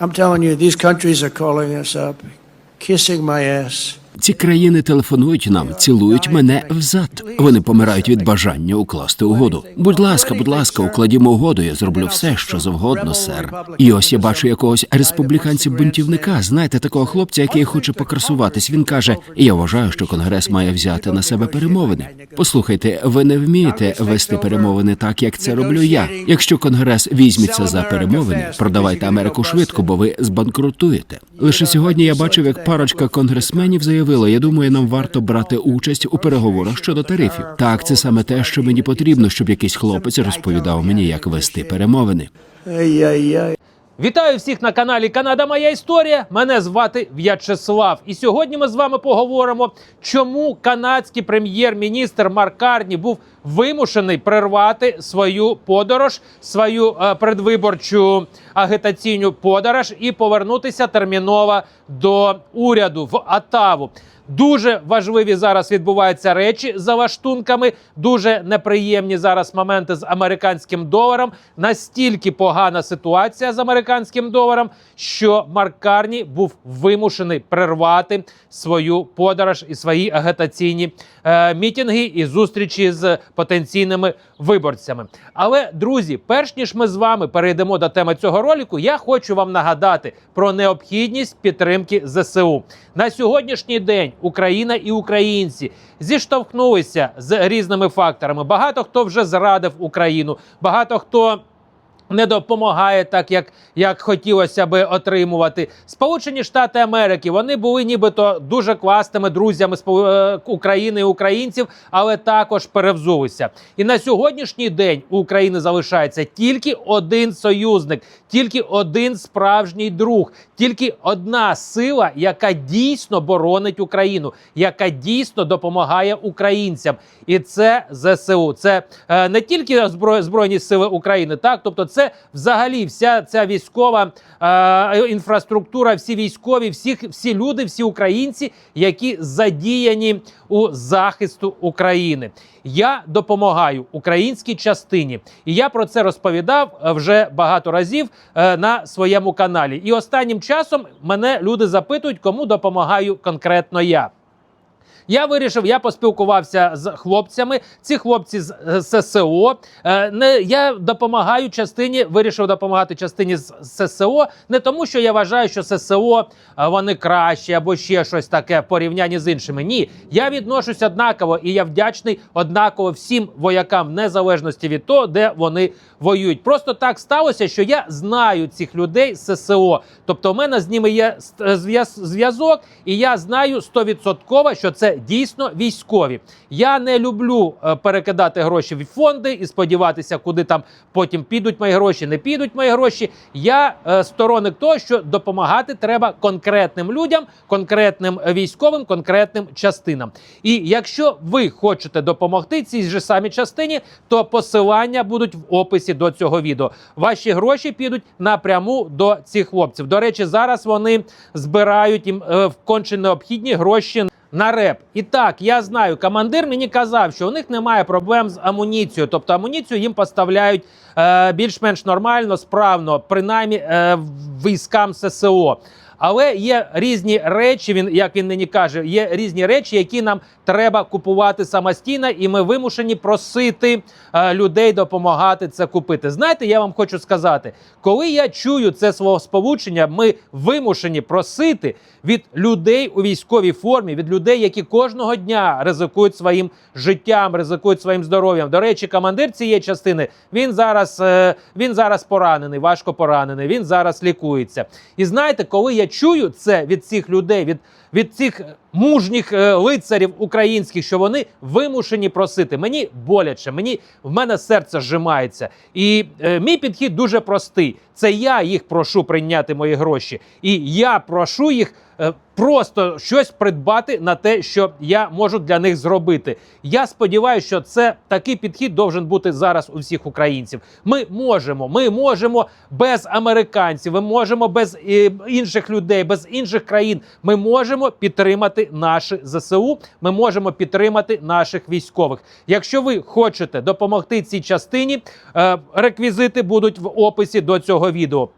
I'm telling you, these countries are calling us up, kissing my ass. Ці країни телефонують нам, цілують мене взад. Вони помирають від бажання укласти угоду. Будь ласка, будь ласка, укладімо угоду. Я зроблю все, що завгодно, сер. І ось я бачу якогось республіканців-бунтівника. Знаєте, такого хлопця, який хоче покрасуватись. Він каже: Я вважаю, що конгрес має взяти на себе перемовини. Послухайте, ви не вмієте вести перемовини так, як це роблю я. Якщо конгрес візьметься за перемовини, продавайте Америку швидко, бо ви збанкрутуєте. Лише сьогодні я бачив, як парочка конгресменів заявила: я думаю, нам варто брати участь у переговорах щодо тарифів. Так, це саме те, що мені потрібно, щоб якийсь хлопець розповідав мені, як вести перемовини. Вітаю всіх на каналі Канада Моя Історія. Мене звати В'ячеслав. І сьогодні ми з вами поговоримо, чому канадський прем'єр-міністр Марк Карні був вимушений прервати свою подорож, свою е, предвиборчу агітаційну подорож і повернутися терміново до уряду в Атаву. Дуже важливі зараз відбуваються речі за лаштунками. Дуже неприємні зараз моменти з американським доларом. Настільки погана ситуація з американським доларом, що Марк Карні був вимушений прервати свою подорож і свої агітаційні е, мітинги і зустрічі з потенційними виборцями. Але друзі, перш ніж ми з вами перейдемо до теми цього ролику, я хочу вам нагадати про необхідність підтримки ЗСУ на сьогоднішній день. Україна і українці зіштовхнулися з різними факторами. Багато хто вже зрадив Україну, багато хто. Не допомагає так, як, як хотілося би отримувати. Сполучені Штати Америки вони були нібито дуже класними друзями е, України і українців, але також перевзулися. І на сьогоднішній день у України залишається тільки один союзник, тільки один справжній друг, тільки одна сила, яка дійсно боронить Україну, яка дійсно допомагає українцям. І це ЗСУ. Це е, не тільки збро- Збройні сили України, так тобто, це взагалі вся ця військова е, інфраструктура, всі військові, всіх, всі люди, всі українці, які задіяні у захисту України. Я допомагаю українській частині, і я про це розповідав е, вже багато разів е, на своєму каналі. І останнім часом мене люди запитують, кому допомагаю конкретно я. Я вирішив, я поспілкувався з хлопцями. Ці хлопці з е, ССО. Е, не я допомагаю частині, вирішив допомагати частині з ССО. Не тому, що я вважаю, що ССО е, вони кращі або ще щось таке в порівнянні з іншими. Ні, я відношусь однаково і я вдячний однаково всім воякам, в незалежності від того, де вони воюють. Просто так сталося, що я знаю цих людей з ССО. Тобто, у мене з ними є зв'язок, і я знаю стовідсотково, що це дійсно військові. Я не люблю е, перекидати гроші в фонди і сподіватися, куди там потім підуть мої гроші, не підуть мої гроші. Я е, сторонник того, що допомагати треба конкретним людям, конкретним військовим, конкретним частинам. І якщо ви хочете допомогти цій же самій частині, то посилання будуть в описі до цього відео. Ваші гроші підуть напряму до цих хлопців. До речі, зараз вони збирають їм е, конче необхідні гроші. На реп. І так, я знаю, командир мені казав, що у них немає проблем з амуніцією. Тобто амуніцію їм поставляють е, більш-менш нормально, справно, принаймні е, військам ССО. Але є різні речі, він як він мені каже, є різні речі, які нам треба купувати самостійно, і ми вимушені просити е, людей допомагати це купити. Знаєте, я вам хочу сказати, коли я чую це слово сполучення, ми вимушені просити від людей у військовій формі, від людей, які кожного дня ризикують своїм життям, ризикують своїм здоров'ям. До речі, командир цієї частини він зараз, е, він зараз поранений, важко поранений. Він зараз лікується. І знаєте, коли я чую це від цих людей, від, від цих мужніх е, лицарів українських, що вони вимушені просити. Мені боляче, мені в мене серце зжимається. І е, мій підхід дуже простий: це я їх прошу прийняти мої гроші, і я прошу їх. е, Просто щось придбати на те, що я можу для них зробити. Я сподіваюся, що це такий підхід должен бути зараз у всіх українців. Ми можемо, ми можемо без американців, ми можемо без е, інших людей, без інших країн. Ми можемо підтримати наші ЗСУ. Ми можемо підтримати наших військових. Якщо ви хочете допомогти цій частині, е, реквізити будуть в описі до цього відео.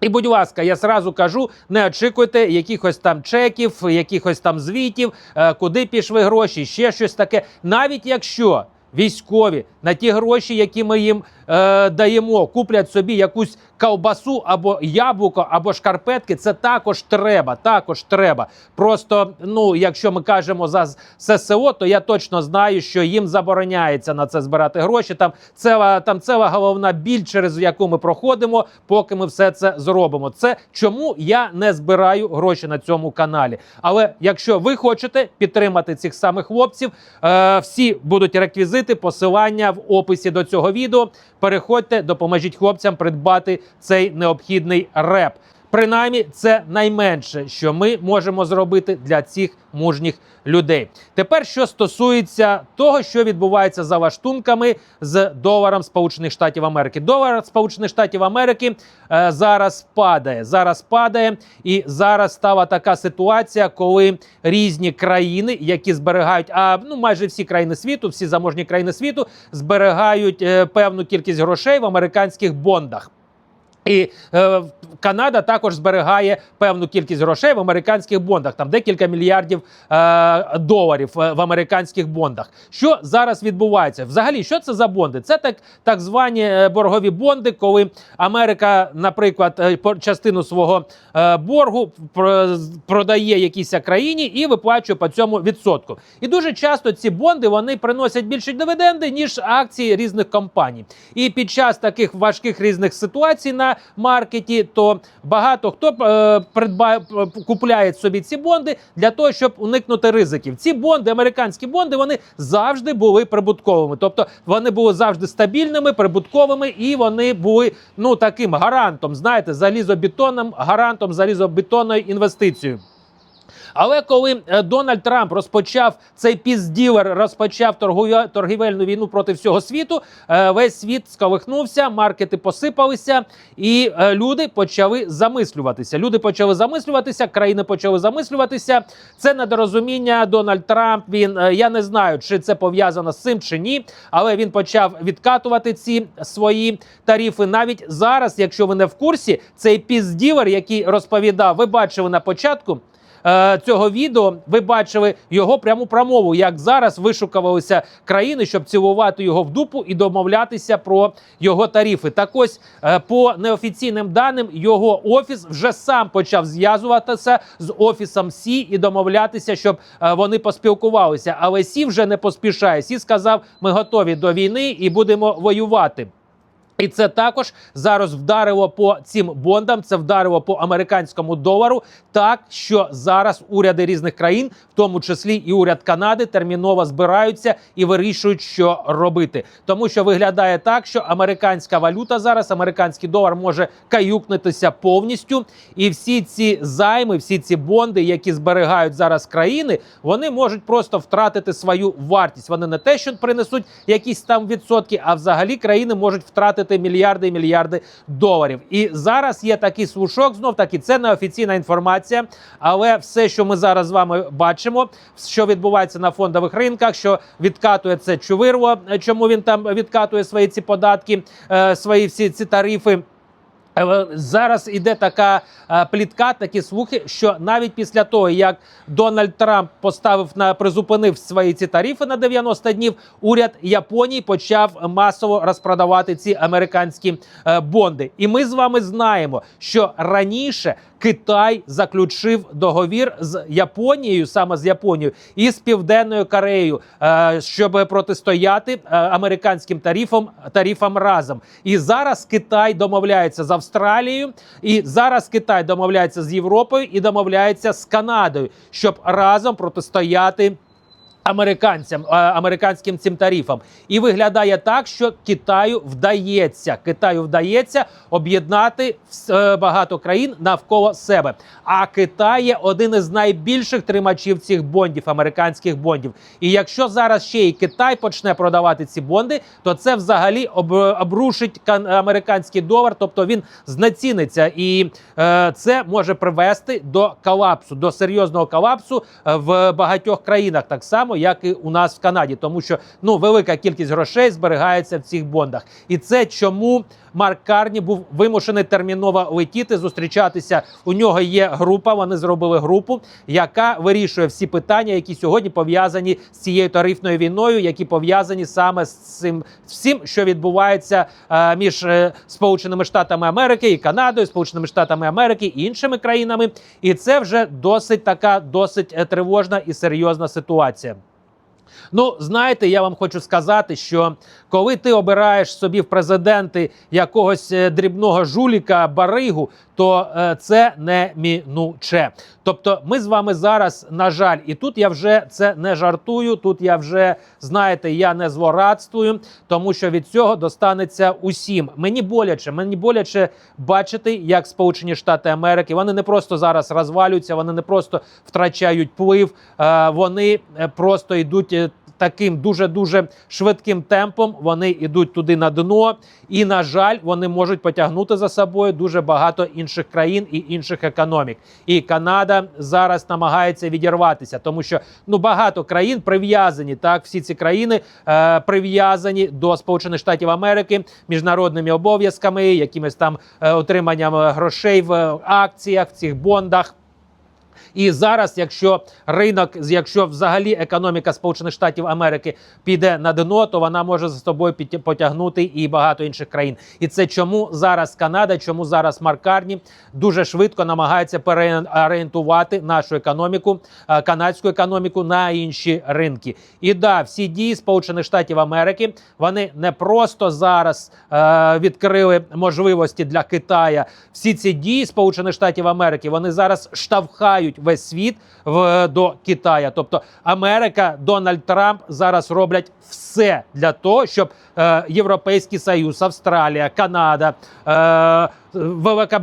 І, будь ласка, я зразу кажу: не очікуйте якихось там чеків, якихось там звітів, е, куди пішли гроші, ще щось таке. Навіть якщо військові на ті гроші, які ми їм е, даємо, куплять собі якусь ковбасу або яблуко, або шкарпетки, це також треба. Також треба. Просто, ну, якщо ми кажемо за ССО, то я точно знаю, що їм забороняється на це збирати гроші. Там це там ціла головна біль, через яку ми проходимо, поки ми все це зробимо. Це чому я не збираю гроші на цьому каналі. Але якщо ви хочете підтримати цих самих хлопців, е, всі будуть реквізити, посилання в описі до цього відео. Переходьте, допоможіть хлопцям придбати цей необхідний реп. Принаймні, це найменше, що ми можемо зробити для цих мужніх людей. Тепер, що стосується того, що відбувається за лаштунками з доларом Сполучених Штатів Америки, долар Сполучених Штатів Америки е, зараз падає. Зараз падає, і зараз стала така ситуація, коли різні країни, які зберігають, а ну майже всі країни світу, всі заможні країни світу зберігають е, певну кількість грошей в американських бондах. І е, Канада також зберігає певну кількість грошей в американських бондах, там декілька мільярдів е, доларів е, в американських бондах. Що зараз відбувається? Взагалі, що це за бонди? Це так, так звані е, боргові бонди, коли Америка, наприклад, е, частину свого е, боргу продає якійсь країні і виплачує по цьому відсотку. І дуже часто ці бонди вони приносять більше дивіденди, ніж акції різних компаній. І під час таких важких різних ситуацій на маркеті, то багато хто е, придбає п- купляє собі ці бонди для того, щоб уникнути ризиків. Ці бонди, американські бонди, вони завжди були прибутковими, тобто вони були завжди стабільними, прибутковими, і вони були ну таким гарантом, знаєте, залізобетонним гарантом залізобетонної інвестицією. Але коли е, Дональд Трамп розпочав цей пізділер, розпочав торгівельну війну проти всього світу, е, весь світ сколихнувся, маркети посипалися, і е, люди почали замислюватися. Люди почали замислюватися, країни почали замислюватися. Це недорозуміння. Дональд Трамп. Він я не знаю, чи це пов'язано з цим чи ні, але він почав відкатувати ці свої тарифи. Навіть зараз, якщо ви не в курсі, цей пізділер, який розповідав, ви бачили на початку е, цього відео ви бачили його пряму промову, як зараз вишукувалися країни, щоб цілувати його в дупу і домовлятися про його тарифи. Так ось е, по неофіційним даним його офіс вже сам почав зв'язуватися з офісом Сі і домовлятися, щоб е, вони поспілкувалися. Але Сі вже не поспішає. Сі сказав: ми готові до війни і будемо воювати. І це також зараз вдарило по цим бондам. Це вдарило по американському долару. Так що зараз уряди різних країн, в тому числі і уряд Канади, терміново збираються і вирішують, що робити. Тому що виглядає так, що американська валюта зараз, американський долар може каюкнутися повністю. І всі ці займи, всі ці бонди, які зберігають зараз країни, вони можуть просто втратити свою вартість. Вони не те, що принесуть якісь там відсотки, а взагалі країни можуть втратити мільярди і мільярди доларів. І зараз є такий слушок, знов таки це не офіційна інформація. Але все, що ми зараз з вами бачимо, що відбувається на фондових ринках, що відкатує це чувирло, чому він там відкатує свої ці податки, е, свої всі ці тарифи. Е, Зараз іде така е, плітка, такі слухи, що навіть після того, як Дональд Трамп поставив на призупинив свої ці тарифи на 90 днів, уряд Японії почав масово розпродавати ці американські е, бонди. І ми з вами знаємо, що раніше Китай заключив договір з Японією, саме з Японією, і з Південною Кореєю, е, щоб протистояти е, американським тарифам тарифам разом. І зараз Китай домовляється з Австралією, і зараз Китай домовляється з Європою і домовляється з Канадою, щоб разом протистояти. Американцям е, американським цим тарифам, і виглядає так, що Китаю вдається Китаю вдається об'єднати е, багато країн навколо себе. А Китай є один із найбільших тримачів цих бондів, американських бондів. І якщо зараз ще й Китай почне продавати ці бонди, то це взагалі обрушить кан- американський долар, тобто він знеціниться, і е, це може привести до колапсу, до серйозного колапсу е, в багатьох країнах, так само як і у нас в Канаді, тому що ну велика кількість грошей зберігається в цих бондах, і це чому Марк Карні був вимушений терміново летіти, зустрічатися. У нього є група. Вони зробили групу, яка вирішує всі питання, які сьогодні пов'язані з цією тарифною війною, які пов'язані саме з цим всім, що відбувається е, між е, Сполученими Штатами Америки і Канадою, Сполученими Штатами Америки і іншими країнами. І це вже досить така, досить е, тривожна і серйозна ситуація. Ну, знаєте, я вам хочу сказати, що коли ти обираєш собі в президенти якогось е, дрібного жуліка, баригу, то е, це неминуче. Тобто, ми з вами зараз, на жаль, і тут я вже це не жартую. Тут я вже знаєте, я не злорадствую, тому що від цього достанеться усім. Мені боляче, мені боляче бачити, як Сполучені Штати Америки вони не просто зараз розвалюються, вони не просто втрачають вплив, е, вони е, просто йдуть. Е, Таким дуже дуже швидким темпом вони йдуть туди на дно, і на жаль, вони можуть потягнути за собою дуже багато інших країн і інших економік. І Канада зараз намагається відірватися, тому що ну багато країн прив'язані. Так, всі ці країни е, прив'язані до Сполучених Штатів Америки міжнародними обов'язками, якимись там е, отриманням е, грошей в акціях, в цих бондах. І зараз, якщо ринок, якщо взагалі економіка Сполучених Штатів Америки піде на дно, то вона може за собою потягнути і багато інших країн. І це чому зараз Канада, чому зараз Маркарні дуже швидко намагається переорієнтувати нашу економіку, е, канадську економіку на інші ринки. І да, всі дії Сполучених Штатів Америки вони не просто зараз е, відкрили можливості для Китая. Всі ці дії Сполучених Штатів Америки вони зараз штовхають весь світ в до Китая. Тобто Америка, Дональд Трамп зараз роблять все для того, щоб е, Європейський Союз, Австралія, Канада. Е, Велика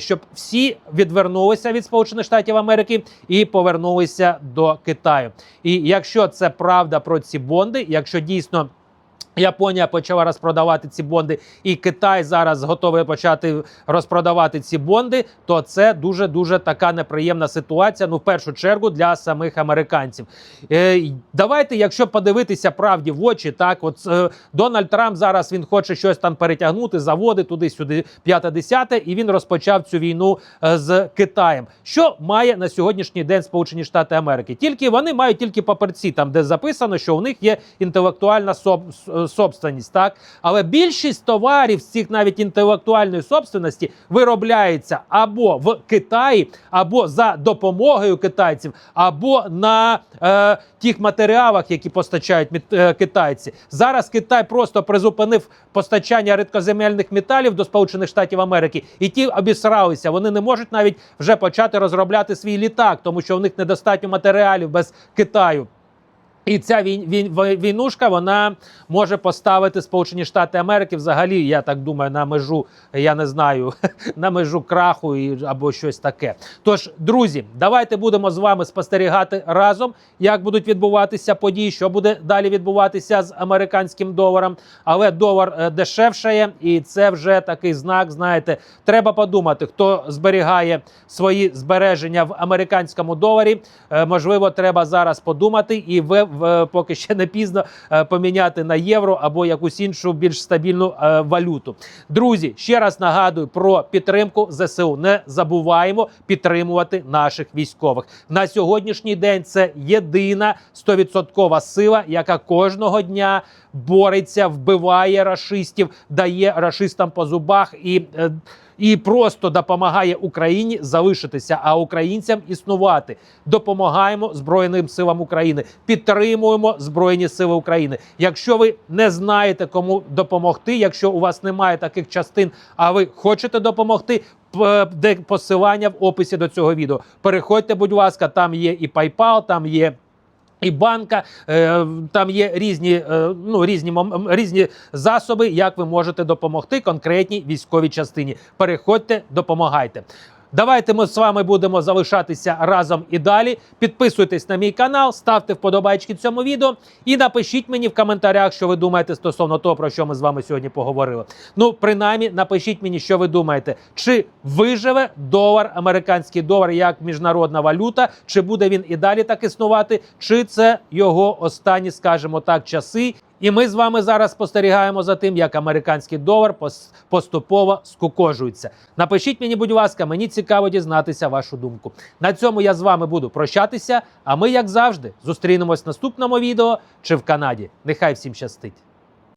щоб всі відвернулися від Сполучених Штатів Америки і повернулися до Китаю. І якщо це правда про ці бонди, якщо дійсно Японія почала розпродавати ці бонди, і Китай зараз готовий почати розпродавати ці бонди. То це дуже дуже така неприємна ситуація. Ну, в першу чергу для самих американців. Е, давайте, якщо подивитися правді в очі, так от е, Дональд Трамп зараз він хоче щось там перетягнути, заводи туди-сюди, п'яте-десяте, і він розпочав цю війну е, з Китаєм. Що має на сьогоднішній день Сполучені Штати Америки? Тільки вони мають тільки папірці, там де записано, що у них є інтелектуальна соб- собственність, так але більшість товарів з цих навіть інтелектуальної собственності виробляється або в Китаї, або за допомогою китайців, або на е, тих матеріалах, які постачають е, китайці. Зараз Китай просто призупинив постачання рідкоземельних металів до Сполучених Штатів Америки, і ті обісралися. Вони не можуть навіть вже почати розробляти свій літак, тому що у них недостатньо матеріалів без Китаю. І ця війнушка вона може поставити Сполучені Штати Америки взагалі, я так думаю, на межу, я не знаю, на межу краху і, або щось таке. Тож, друзі, давайте будемо з вами спостерігати разом, як будуть відбуватися події, що буде далі відбуватися з американським доларом. Але долар е, дешевшає, і це вже такий знак. Знаєте, треба подумати, хто зберігає свої збереження в американському доларі. Е, Можливо, треба зараз подумати і в поки ще не пізно е, поміняти на євро або якусь іншу більш стабільну е, валюту. Друзі, ще раз нагадую про підтримку ЗСУ. Не забуваємо підтримувати наших військових на сьогоднішній день. Це єдина 100% сила, яка кожного дня бореться, вбиває рашистів, дає рашистам по зубах і. І просто допомагає Україні залишитися, а українцям існувати. Допомагаємо Збройним силам України, підтримуємо Збройні Сили України. Якщо ви не знаєте, кому допомогти, якщо у вас немає таких частин, а ви хочете допомогти. Де посилання в описі до цього відео. Переходьте, будь ласка, там є і PayPal, там є. І банка е, там є різні, е, ну різні різні засоби, як ви можете допомогти конкретній військовій частині. Переходьте, допомагайте. Давайте ми з вами будемо залишатися разом і далі. Підписуйтесь на мій канал, ставте вподобайки цьому відео і напишіть мені в коментарях, що ви думаєте стосовно того, про що ми з вами сьогодні поговорили. Ну, принаймні, напишіть мені, що ви думаєте, чи виживе долар, американський долар як міжнародна валюта, чи буде він і далі так існувати, чи це його останні, скажімо так, часи. І ми з вами зараз спостерігаємо за тим, як американський долар поступово скукожується. Напишіть мені, будь ласка, мені цікаво дізнатися вашу думку. На цьому я з вами буду прощатися. А ми, як завжди, зустрінемось в наступному відео чи в Канаді. Нехай всім щастить!